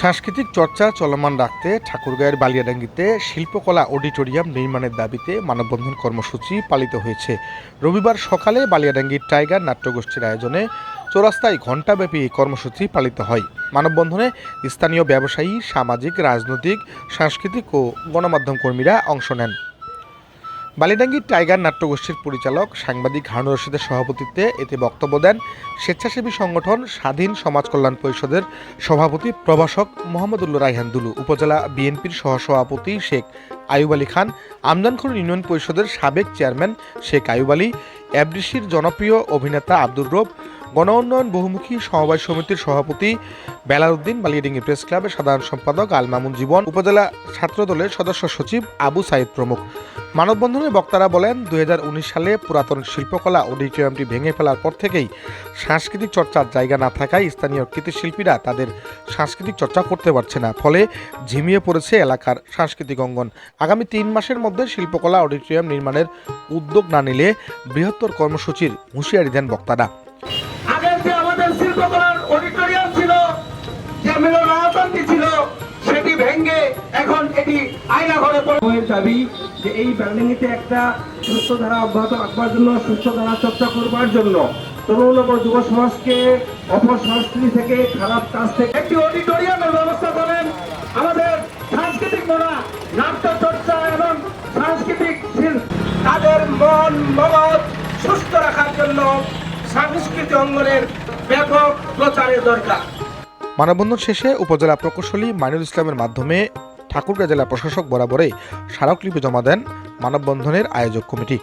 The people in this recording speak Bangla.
সাংস্কৃতিক চর্চা চলমান রাখতে ঠাকুরগাঁয়ের বালিয়াডাঙ্গিতে শিল্পকলা অডিটোরিয়াম নির্মাণের দাবিতে মানববন্ধন কর্মসূচি পালিত হয়েছে। রবিবার সকালে বালিয়াডাঙ্গির টাইগার নাট্যগোষ্ঠীর আয়োজনে চৌরাস্তায় ঘণ্টাব্যাপী এই কর্মসূচি পালিত হয়। মানববন্ধনে স্থানীয় ব্যবসায়ী, সামাজিক, রাজনৈতিক, সাংস্কৃতিক ও গণমাধ্যম কর্মীরা অংশ নেন। বালিডাঙ্গি টাইগার নাট্যগোষ্ঠীর পরিচালক সাংবাদিক হারুন রশিদের সভাপতিত্বে এতে বক্তব্য দেন স্বেচ্ছাসেবী সংগঠন স্বাধীন সমাজ কল্যাণ পরিষদের সভাপতি প্রভাষক মোহাম্মদুল্লাহ রাইহান দুলু, উপজেলা বিএনপির সহসভাপতি শেখ আয়ুব আলী খান আমদানখোর ইউনিয়ন পরিষদের সাবেক চেয়ারম্যান শেখ আয়ুব আলী, এফডিসির জনপ্রিয় অভিনেতা আব্দুর রব গণ উন্নয়ন বহুমুখী সমবায় সমিতির সভাপতি বেলাউদ্দিন বালিয়াডিঙ্গি প্রেস ক্লাবের সাধারণ সম্পাদক আল মামুন জীবন, উপজেলা ছাত্রদলের সদস্য সচিব আবু সাইদ প্রমুখ। মানববন্ধনে বক্তারা বলেন দু হাজার উনিশ সালে পুরাতন শিল্পকলা অডিটোরিয়ামটি ভেঙে ফেলার পর থেকেই সাংস্কৃতিক চর্চার জায়গা না থাকায় স্থানীয় কৃতিশিল্পীরা তাদের সাংস্কৃতিক চর্চা করতে পারছে না। ফলে ঝিমিয়ে পড়েছে এলাকার সাংস্কৃতিক অঙ্গন। আগামী তিন মাসের মধ্যে শিল্পকলা অডিটোরিয়াম নির্মাণের উদ্যোগ না নিলে বৃহত্তর কর্মসূচির হুঁশিয়ারি দেন বক্তারা। দাবি যে এই বিল্ডিংটিতে একটা সুস্থ ধারা অব্যাহত রাখবার জন্য সুস্থ ধারা চর্চা করবার জন্য তরুণ ও যুব সমাজকে অপসংস্কৃতি থেকে, খারাপ কাজ থেকে একটি অডিটোরিয়ামের ব্যবস্থা করেন আমাদের সাংস্কৃতিক মোড়া নাট্য চর্চা এবং সাংস্কৃতিক তাদের মন মগজ সুস্থ রাখার জন্য সাংস্কৃতিক অঙ্গনের ব্যাপক প্রচারের দরকার। মানববন্ধন শেষে উপজেলা প্রকৌশলী মাইনুল ইসলামের মাধ্যমে ঠাকুরগাঁ জেলা প্রশাসক বরাবরে স্মারকলিপি জমা দেন মানববন্ধনের আয়োজক কমিটি।